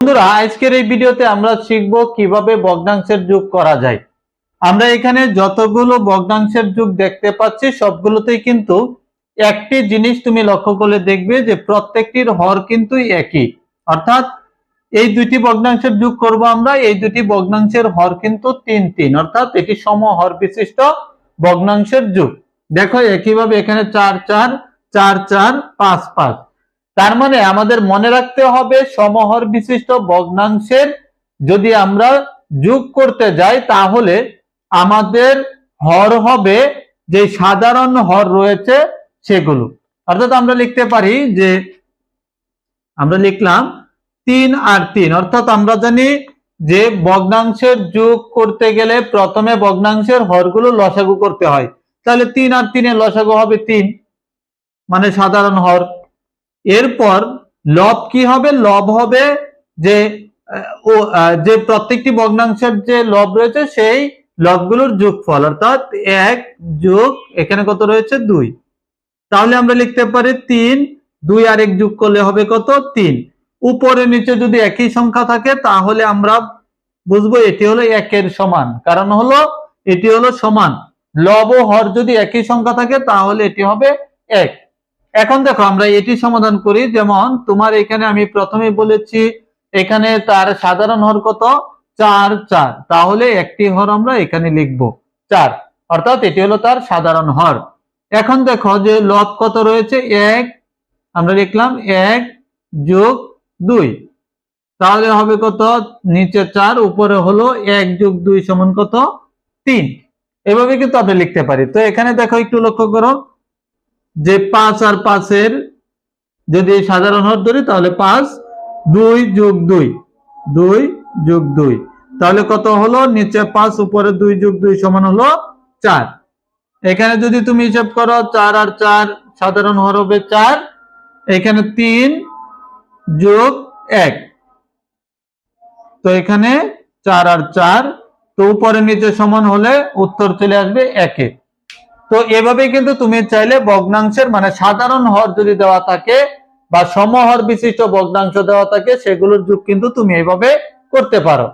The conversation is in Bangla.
বন্ধুরা, আজকের এই ভিডিওতে আমরা শিখব কীভাবে ভগ্নাংশের যোগ করা যায়। আমরা এখানে যতগুলো ভগ্নাংশের যোগ দেখতে পাচ্ছি, সবগুলোতেই কিন্তু একটি জিনিস তুমি লক্ষ্য করলে দেখবে যে প্রত্যেকটির হর কিন্তু একই। অর্থাৎ এই দুটি ভগ্নাংশের যোগ করব আমরা, এই দুটি ভগ্নাংশের হর কিন্তু তিন তিন। অর্থাৎ এটি সমহর বিশিষ্ট ভগ্নাংশের যোগ। দেখো, একইভাবে এখানে চার চার চার চার, পাঁচ পাঁচ। তার মানে আমাদের মনে রাখতে হবে সমহর বিশিষ্ট ভগ্নাংশের যদি আমরা যোগ করতে যাই তাহলে আমাদের হর হবে যে সাধারণ হর রয়েছে সেগুলো। অর্থাৎ আমরা লিখতে পারি যে আমরা লিখলাম তিন আর তিন। অর্থাৎ আমরা জানি যে ভগ্নাংশের যোগ করতে গেলে প্রথমে ভগ্নাংশের হরগুলো লসাগু করতে হয়। তাহলে তিন আর তিনের লসাগু হবে তিন মানে সাধারণ হর। এরপর লব কি হবে? লব হবে যে ও যে প্রত্যেকটি ভগ্নাংশের যে লব রয়েছে, সেই লবগুলোর যোগফল, অর্থাৎ এক যোগ, এখানে কত রয়েছে? দুই। তাহলে আমরা লিখতে পারি তিন, দুই আর এক যোগ করলে হবে কত? তিন। উপরে নিচে যদি একই সংখ্যা থাকে, তাহলে আমরা বুঝব এটি হলো একের সমান। কারণ হলো, এটি হলো সমান। লব ও হর যদি একই সংখ্যা থাকে, তাহলে এটি হবে এক। এখন দেখো, আমরা এটি সমাধান করি। যেমন, তোমার এখানে আমি প্রথমে বলেছি, এখানে তার সাধারণ হর কত? চার চার। তাহলে একটি হর আমরা এখানে লিখব, চার। অর্থাৎ এটি হলো তার সাধারণ হর। এখন দেখো যে লব কত রয়েছে? এক। আমরা লিখলাম এক যোগ দুই। তাহলে হবে কত? নিচে চার, উপরে হলো এক যোগ দুই সমান কত? তিন। এভাবে কিন্তু আমরা লিখতে পারি। তো এখানে দেখো একটু লক্ষ্য করো। যে পাঁচ আর পাঁচের যদি সাধারণ হর ধরি, তাহলে পাঁচ দুই যোগ দুই দুই যোগ দুই। তাহলে কত হলো? নিচে পাঁচ, উপরে দুই যোগ দুই সমান হলো চার। এখানে যদি তুমি হিসাব করো, চার আর চার সাধারণ হর হবে চার। এখানে তিন যোগ এক। তো এখানে চার আর চার, তো উপরে নিচে সমান হলে উত্তর চলে আসবে একে। তো এভাবে কিন্তু তুমি চাইলে ভগ্নাংশের মানে সাধারণ হর যদি দেওয়া থাকে বা সমহর বিশিষ্ট ভগ্নাংশ দেওয়া থাকে, সেগুলোর যুগ কিন্তু তুমি এভাবে করতে পারো।